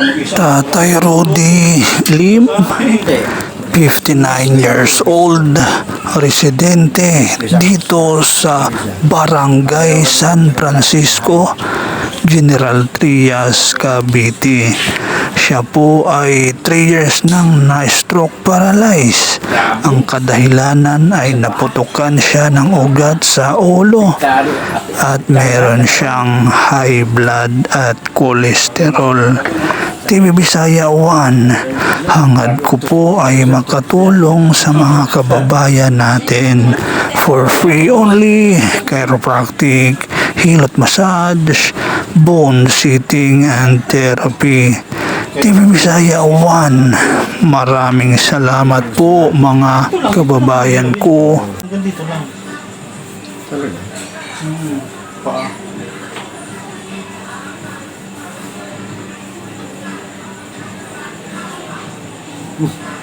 Tatay Rudy Lim, 59 years old, residente dito sa Barangay San Francisco, General Trias, Cavite. Siya po ay 3 years nang na-stroke paralyzed. Ang kadahilanan ay naputukan siya ng ugat sa ulo at meron siyang high blood at cholesterol. TV Bisaya 1, hangad ko po ay makatulong sa mga kababayan natin for free only, chiropractic, hilot massage, bone sitting and therapy. TV Bisaya 1, maraming salamat po mga kababayan ko. Talaga? Hmm. Paa. Mm.